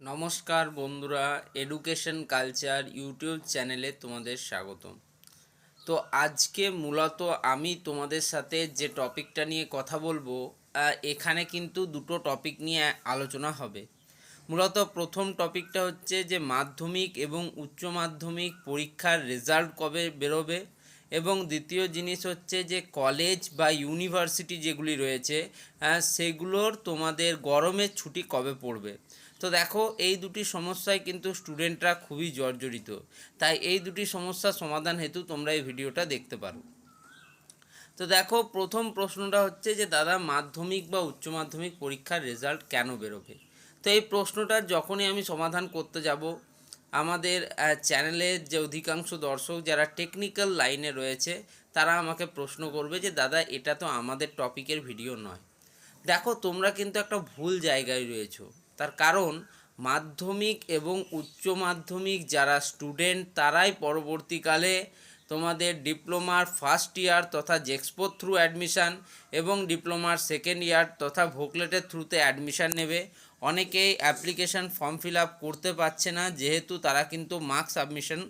নমস্কার বন্ধুরা education culture YouTube চ্যানেলে তোমাদের স্বাগতম। তো আজকে মূলত আমি তোমাদের সাথে যে টপিকটা নিয়ে কথা বলব এখানে কিন্তু দুটো টপিক নিয়ে আলোচনা হবে। মূলত প্রথম টপিকটা হচ্ছে যে মাধ্যমিক এবং উচ্চ মাধ্যমিক পরীক্ষার রেজাল্ট কবে বেরোবে এবং দ্বিতীয় জিনিস হচ্ছে যে কলেজ বা ইউনিভার্সিটি যেগুলি রয়েছে সেগুলোর তোমাদের গরমের ছুটি কবে পড়বে। তো দেখো, এই দুটি সমস্যায় কিন্তু স্টুডেন্টরা খুবই জর্জরিত। তাই এই দুটি সমস্যার সমাধান হেতু তোমরা এই ভিডিওটা দেখতে পারো। তো দেখো, প্রথম প্রশ্নটা হচ্ছে যে, দাদা, মাধ্যমিক বা উচ্চ মাধ্যমিক পরীক্ষার রেজাল্ট কেন বেরোবে? তো এই প্রশ্নটার যখনই আমি সমাধান করতে যাব, আমাদের চ্যানেলের যে অধিকাংশ দর্শক যারা টেকনিক্যাল লাইনে রয়েছে, তারা আমাকে প্রশ্ন করবে যে, দাদা, এটা তো আমাদের টপিকের ভিডিও নয়। দেখো, তোমরা কিন্তু একটা ভুল জায়গায় রয়েছো। তার কারণ, মাধ্যমিক এবং উচ্চ মাধ্যমিক যারা স্টুডেন্ট তারাই পরবর্তীকালে তোমাদের ডিপ্লোমার ফার্স্ট ইয়ার তথা জেক্সপোর থ্রু অ্যাডমিশান এবং ডিপ্লোমার সেকেন্ড ইয়ার তথা ভোকলেটের থ্রুতে অ্যাডমিশান নেবে। অনেকেই অ্যাপ্লিকেশান ফর্ম ফিল আপ করতে পারছে না, যেহেতু তারা কিন্তু মার্কস সাবমিশন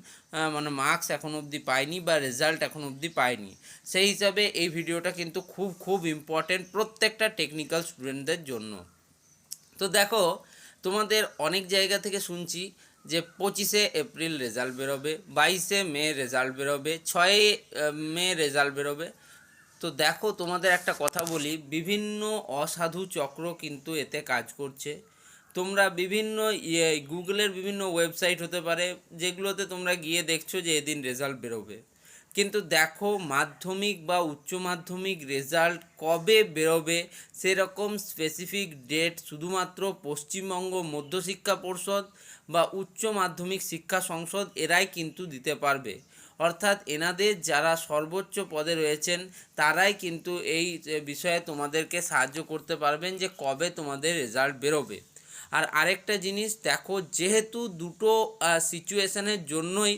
মানে মার্কস এখন অবধি পায়নি বা রেজাল্ট এখন অবধি পায়নি। সেই হিসাবে এই ভিডিওটা কিন্তু খুব খুব ইম্পর্টেন্ট প্রত্যেকটা টেকনিক্যাল স্টুডেন্টদের জন্য। তো দেখো, তোমাদের অনেক জায়গা থেকে শুনছি যে পঁচিশে এপ্রিল রেজাল্ট বেরোবে, বাইশে মে রেজাল্ট বেরোবে ছয়ই মে রেজাল্ট বেরোবে। তো দেখো, তোমাদের একটা কথা বলি, বিভিন্ন অসাধু চক্র কিন্তু এতে কাজ করছে। তোমরা বিভিন্ন ইয়ে গুগলের বিভিন্ন ওয়েবসাইট হতে পারে, যেগুলোতে তোমরা গিয়ে দেখছ যে এদিন রেজাল্ট বেরোবে। কিন্তু দেখো মাধ্যমিক বা উচ্চ মাধ্যমিক রেজাল্ট কবে বেরোবে, সেরকম স্পেসিফিক ডেট শুধুমাত্র পশ্চিমবঙ্গ মধ্যশিক্ষা পর্ষদ বা উচ্চ মাধ্যমিক শিক্ষা সংসদ এরাই কিন্তু দিতে পারবে। অর্থাৎ এনাদের যারা সর্বোচ্চ পদে রয়েছেন, তারাই কিন্তু এই বিষয়ে তোমাদেরকে সাহায্য করতে পারবেন যে কবে তোমাদের রেজাল্ট বেরোবে। আর আরেকটা জিনিস, দেখো যেহেতু দুটো সিচুয়েশনের জন্যই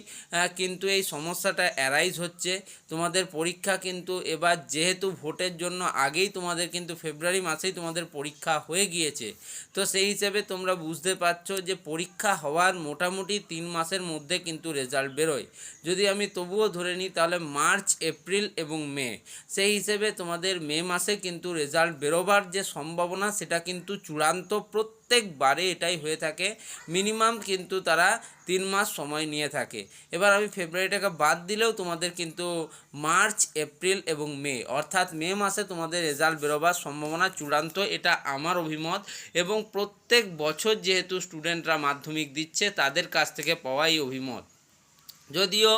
কিন্তু এই সমস্যাটা অ্যারাইজ হচ্ছে। তোমাদের পরীক্ষা কিন্তু এবার যেহেতু ভোটের জন্য আগেই তোমাদের কিন্তু ফেব্রুয়ারি মাসেই তোমাদের পরীক্ষা হয়ে গিয়েছে। তো সেই হিসেবে তোমরা বুঝতে পারছ যে পরীক্ষা হওয়ার মোটামুটি তিন মাসের মধ্যে কিন্তু রেজাল্ট বেরোয়। যদি আমি তবুও ধরে নিই, তাহলে মার্চ এপ্রিল এবং মে সেই হিসেবে তোমাদের মে মাসে কিন্তু রেজাল্ট বেরোবার যে সম্ভাবনা, সেটা কিন্তু চূড়ান্ত প্রত্যেকবারে এটাই হয়ে থাকে। মিনিমাম কিন্তু তারা তিন মাস সময় নিয়ে থাকে। এবার আমি ফেব্রুয়ারিটাকে বাদ দিলেও তোমাদের কিন্তু মার্চ, এপ্রিল এবং মে, অর্থাৎ মে মাসে তোমাদের রেজাল্ট বেরোবার সম্ভাবনা চূড়ান্ত, এটা আমার অভিমত। এবং প্রত্যেক বছর যেহেতু স্টুডেন্টরা মাধ্যমিক দিচ্ছে, তাদের কাছ থেকে পাওয়াই অভিমত। যদিও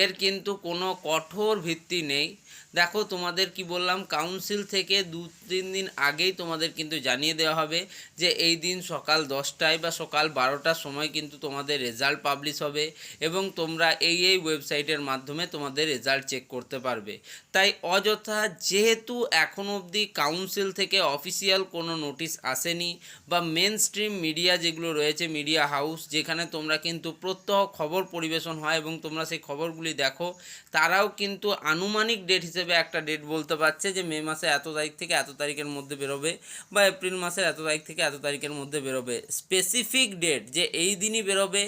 এর কিন্তু কোনো কঠোর ভিত্তি নেই। দেখো, তোমাদের কি বললাম কাউন্সিল থেকে দু, তিন দিন আগেই তোমাদের কিন্তু জানিয়ে দেওয়া হবে যে এই দিন সকাল দশটায় বা সকাল বারোটার সময় কিন্তু তোমাদের রেজাল্ট পাবলিশ হবে এবং তোমরা এই এই ওয়েবসাইটের মাধ্যমে তোমাদের রেজাল্ট চেক করতে পারবে। তাই অযথা যেহেতু এখন অবধি কাউন্সিল থেকে অফিসিয়াল কোনো নোটিশ আসেনি বা মেন স্ট্রিম মিডিয়া যেগুলো রয়েছে মিডিয়া হাউস যেখানে তোমরা কিন্তু প্রত্যহ খবর পরিবেশন হয় এবং তোমরা সেই খবরগুলি দেখো, তারাও কিন্তু আনুমানিক ডেট হিসেবে একটা ডেট বলতে পারছে যে মে মাসে এত তারিখ থেকে এত তারিখের মধ্যে বেরোবে বা এপ্রিল মাসের এত তারিখ থেকে এত তারিখের মধ্যে বেরোবে। স্পেসিফিক ডেট যে এই দিনই বেরোবে,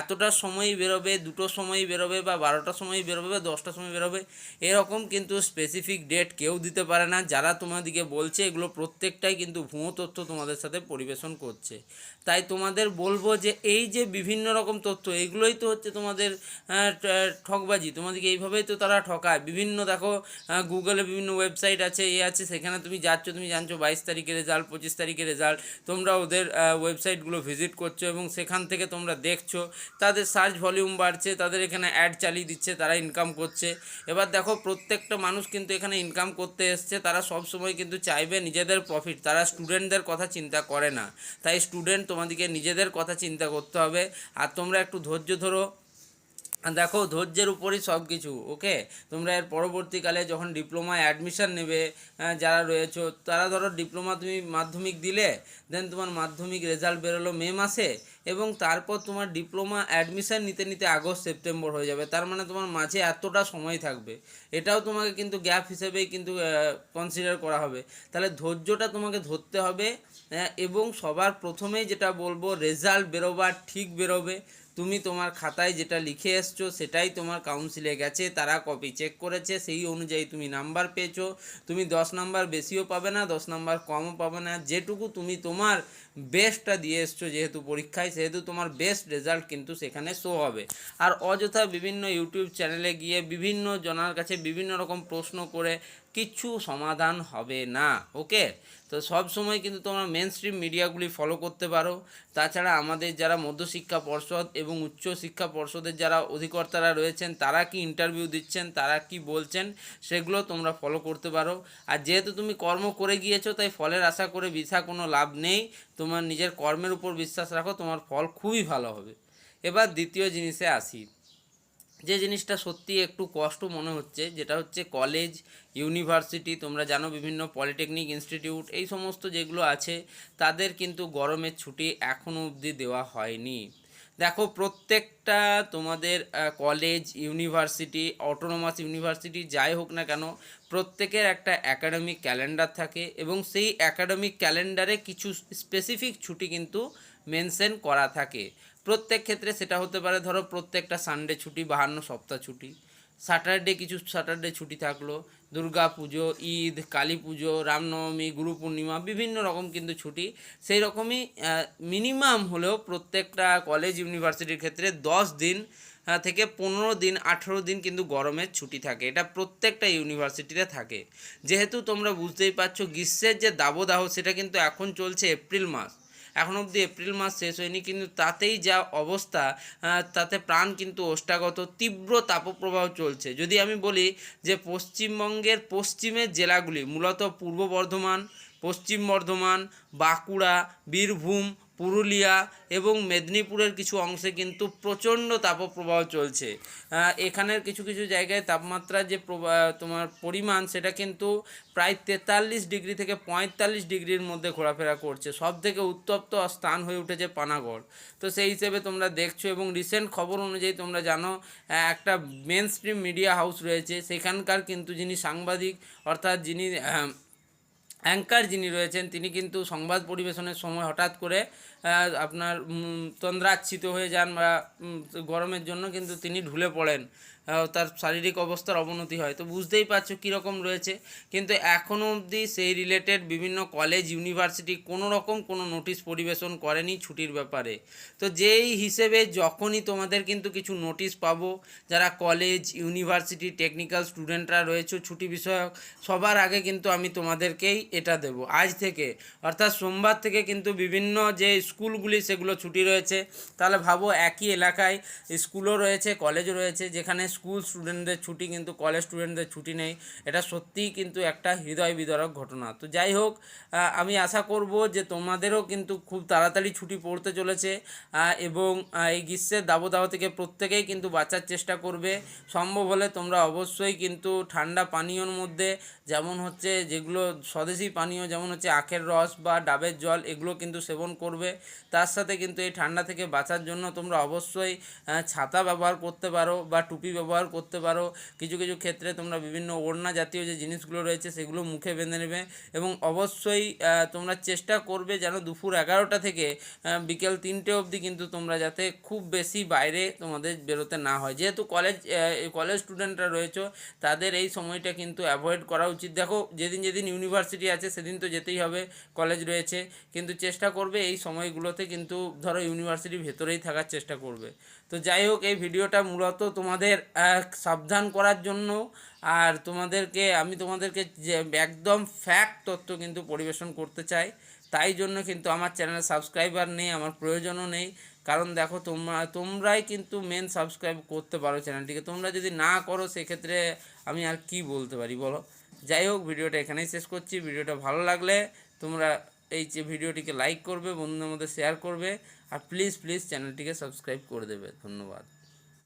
এতটা সময়ই বেরোবে, দুটো সময়ই বেরোবে বা বারোটার সময়ই বেরোবে বা দশটার সময় বেরোবে, এরকম কিন্তু স্পেসিফিক ডেট কেউ দিতে পারে না। যারা তোমাদেরকে বলছে এগুলো প্রত্যেকটাই কিন্তু ভুয়ো তথ্য তোমাদের সাথে পরিবেশন করছে। তাই তোমাদের বলব যে এই যে বিভিন্ন রকম তথ্য, এগুলোই তো হচ্ছে তোমাদের ঠকবাজি। তোমাদেরকে এইভাবেই তো তারা ঠকায়। বিভিন্ন দেখো গুগলে বিভিন্ন ওয়েবসাইট আছে, এ আছে, সেখানে তুমি যাচ্ছ, তুমি জানছো বাইশ তারিখে রেজাল্ট পঁচিশ তারিখে রেজাল্ট তোমরা ওদের ওয়েবসাইটগুলো ভিজিট করছ এবং সেখান থেকে তোমরা দেখছ। তাদের সার্চ ভলিউম বাড়ছে, তাদের এখানে অ্যাড চালিয়ে দিচ্ছে, তারা ইনকাম করছে। এবার দেখো, প্রত্যেকটা মানুষ কিন্তু এখানে ইনকাম করতে এসছে। তারা সব সময় কিন্তু চাইবে নিজেদের প্রফিট তারা স্টুডেন্টদের কথা চিন্তা করে না। তাই স্টুডেন্ট তোমাদেরকে নিজেদের কথা চিন্তা করতে হবে। আর তোমরা একটু ধৈর্য ধরো। দেখো ধৈর্যের উপরই সব কিছু ওকে তোমরা এর পরবর্তীকালে যখন ডিপ্লোমায় অ্যাডমিশান নেবে যারা রয়েছো, তারা ধরো ডিপ্লোমা তুমি মাধ্যমিক দিলে দেন তোমার মাধ্যমিক রেজাল্ট বেরোলো মে মাসে, এবং তারপর তোমার ডিপ্লোমা অ্যাডমিশান নিতে নিতে আগস্ট সেপ্টেম্বর হয়ে যাবে। তার মানে তোমার মাঝে এতটা সময় থাকবে। এটাও তোমাকে কিন্তু গ্যাপ হিসেবেই কিন্তু কনসিডার করা হবে। তাহলে ধৈর্যটা তোমাকে ধরতে হবে এবং সবার প্রথমেই যেটা বলব রেজাল্ট বেরোবার ঠিক বেরোবে। তুমি তোমার খাতায় যেটা লিখে এসছো, সেটাই তোমার কাউন্সিলে গেছে, তারা কপি চেক করেছে, সেই অনুযায়ী তুমি নাম্বার পেয়েছ। তুমি দশ নাম্বার বেশিও পাবে না, দশ নাম্বার কমও পাবে না। যেটুকু তুমি তোমার বেস্টটা দিয়ে এসছো যেহেতু পরীক্ষায়, সেহেতু তোমার বেস্ট রেজাল্ট কিন্তু সেখানে শো হবে। আর অযথা বিভিন্ন ইউটিউব চ্যানেলে গিয়ে বিভিন্ন জনার কাছে বিভিন্ন রকম প্রশ্ন করে কিচ্ছু সমাধান হবে না ওকে তো সব সময় কিন্তু তোমরা মেন স্ট্রিম মিডিয়াগুলি ফলো করতে পারো। তাছাড়া আমাদের যারা মধ্যশিক্ষা পর্ষদ এবং উচ্চ শিক্ষা পর্ষদের যারা অধিকর্তারা রয়েছেন, তারা কি ইন্টারভিউ দিচ্ছেন, তারা কি বলছেন, সেগুলো তোমরা ফলো করতে পারো। আর যেহেতু তুমি কর্ম করে গিয়েছো, তাই ফলের আশা করে বৃথা কোনো লাভ নেই। তোমার নিজের কর্মের উপর বিশ্বাস রাখো, তোমার ফল খুবই ভালো হবে। এবার দ্বিতীয় জিনিসে আসি। যে জিনিসটা সত্যি একটু কষ্ট মনে হচ্ছে, যেটা হচ্ছে কলেজ ইউনিভার্সিটি তোমরা জানো বিভিন্ন পলিটেকনিক ইনস্টিটিউট এই সমস্ত যেগুলো আছে, তাদের কিন্তু গরমের ছুটি এখনও অবধি দেওয়া হয়নি। দেখো, প্রত্যেকটা তোমাদের কলেজ ইউনিভার্সিটি অটোনোমাস ইউনিভার্সিটি যাই হোক না কেন, প্রত্যেকের একটা অ্যাকাডেমিক ক্যালেন্ডার থাকে এবং সেই অ্যাকাডেমিক ক্যালেন্ডারে কিছু স্পেসিফিক ছুটি কিন্তু মেনশন করা থাকে। প্রত্যেক ক্ষেত্রে সেটা হতে পারে, ধরো প্রত্যেকটা সানডে ছুটি, বাহান্ন সপ্তাহ ছুটি। স্যাটারডে কিছু স্যাটারডে ছুটি থাকল। দুর্গা পুজো, ঈদ, কালী পুজো রামনবমী গুরু পূর্ণিমা, বিভিন্ন রকম কিন্তু ছুটি। সেই রকমই মিনিমাম হলেও প্রত্যেকটা কলেজ ইউনিভার্সিটির ক্ষেত্রে দশ দিন থেকে পনেরো দিন, আঠেরো দিন কিন্তু গরমের ছুটি থাকে। এটা প্রত্যেকটা ইউনিভার্সিটিতে থাকে। যেহেতু তোমরা বুঝতেই পারছ, গ্রীষ্মের যে দাবদাহ, সেটা কিন্তু এখন চলছে এপ্রিল মাস। এখন অবধি এপ্রিল মাস শেষ হয়নি, কিন্তু তাতেই যা অবস্থা তাতে প্রাণ কিন্তু ওষ্ঠাগত তীব্র তাপপ্রবাহ চলছে। যদি আমি বলি যে পশ্চিমবঙ্গের পশ্চিমের জেলাগুলি, মূলত পূর্ব বর্ধমান, পশ্চিম বর্ধমান, বাঁকুড়া, বীরভূম পুরুলিয়া এবং মেদিনীপুরের কিছু অংশে কিন্তু প্রচণ্ড তাপপ্রবাহ চলছে। এখানের কিছু কিছু জায়গায় তাপমাত্রার যে তোমার পরিমাণ সেটা কিন্তু প্রায় তেতাল্লিশ ডিগ্রি থেকে পঁয়তাল্লিশ ডিগ্রির মধ্যে ঘোরাফেরা করছে। সব থেকে উত্তপ্ত স্থান হয়ে উঠেছে পানাগড়। তো সেই হিসেবে তোমরা দেখছ এবং রিসেন্ট খবর অনুযায়ী তোমরা জানো একটা মেন স্ট্রিম মিডিয়া হাউস রয়েছে। সেখানকার কিন্তু যিনি সাংবাদিক, অর্থাৎ যিনি অ্যাঙ্কার যিনি রয়েছেন, তিনি কিন্তু সংবাদ পরিবেশনের সময় হঠাৎ করে আপনার তন্দ্রাচ্ছিত হয়ে যান বা গরমের জন্য কিন্তু তিনি ঢুলে পড়েন। তার শারীরিক অবস্থার অবনতি হয়। তো বুঝতেই পারছ কীরকম রয়েছে। কিন্তু এখনও অবধি সেই রিলেটেড বিভিন্ন কলেজ ইউনিভার্সিটি কোনো রকম কোনো নোটিশ পরিবেশন করেনি ছুটির ব্যাপারে। তো যেই হিসেবে যখনই তোমাদের কিন্তু কিছু নোটিশ পাবো, যারা কলেজ ইউনিভার্সিটি টেকনিক্যাল স্টুডেন্টরা রয়েছে, ছুটি বিষয়ক, সবার আগে কিন্তু আমি তোমাদেরকেই এটা দেব। আজ থেকে, অর্থাৎ সোমবার থেকে কিন্তু বিভিন্ন যে স্কুলগুলি সেগুলো ছুটি রয়েছে, তাহলে ভাবো একই এলাকায় স্কুলও রয়েছে কলেজও রয়েছে, যেখানে স্কুল স্টুডেন্টদের ছুটি কিন্তু কলেজ স্টুডেন্টদের ছুটি নেই। এটা সত্যিই কিন্তু একটা হৃদয় বিদারক ঘটনা। তো যাই হোক আমি আশা করব যে তোমাদেরও কিন্তু খুব তাড়াতাড়ি ছুটি পড়তে চলেছে এবং এই গ্রীষ্মের দাবদাহ থেকে প্রত্যেকেই কিন্তু বাঁচার চেষ্টা করবে। সম্ভব হলে তোমরা অবশ্যই কিন্তু ঠান্ডা পানীয়র মধ্যে, যেমন হচ্ছে যেগুলো স্বদেশি পানীয়, যেমন হচ্ছে আখের রস বা ডাবের জল, এগুলো কিন্তু সেবন করবে। তার সাথে কিন্তু এই ঠান্ডা থেকে বাঁচার জন্য তোমরা অবশ্যই ছাতা ব্যবহার করতে পারো বা টুপি ব্যবহার করতে পারো। কিছু কিছু ক্ষেত্রে তোমরা বিভিন্ন ওড়না জাতীয় যে জিনিসগুলো রয়েছে সেগুলো মুখে বেঁধে নেবে এবং অবশ্যই তোমরা চেষ্টা করবে যেন দুপুর এগারোটা থেকে বিকেল তিনটে অবধি কিন্তু তোমরা যাতে খুব বেশি বাইরে তোমাদের বেরোতে না হয়। যেহেতু কলেজ কলেজ স্টুডেন্টরা রয়েছে, তাদের এই সময়টা কিন্তু অ্যাভয়েড করা উচিত। দেখো, যেদিন যেদিন ইউনিভার্সিটি আছে, সেদিন তো যেতেই হবে কলেজ রয়েছে। কিন্তু চেষ্টা করবে এই সময়গুলোতে কিন্তু ধরো ইউনিভার্সিটির ভেতরেই থাকার চেষ্টা করবে। তো যাই হোক, এই ভিডিওটা মূলত তোমাদের সাবধান করার জন্য। আর তোমাদেরকে, আমি তোমাদেরকে যে একদম ফ্যাক্ট তথ্য কিন্তু পরিবেশন করতে চাই। তাই জন্য কিন্তু আমার চ্যানেলে সাবস্ক্রাইবার নেই, আমার প্রয়োজনও নেই। কারণ দেখো, তোমরা, তোমরাই কিন্তু মেন সাবস্ক্রাইব করতে পারো চ্যানেলটিকে তোমরা যদি না করো, সেক্ষেত্রে আমি আর কি বলতে পারি বলো? যাই হোক, ভিডিওটা এখানেই শেষ করছি। ভিডিওটা ভালো লাগলে তোমরা এই যে ভিডিওটিকে লাইক করবে, বন্ধুদের মধ্যে শেয়ার করবে। আর প্লিজ প্লিজ চ্যানেলটিকে সাবস্ক্রাইব করে দেবে। ধন্যবাদ।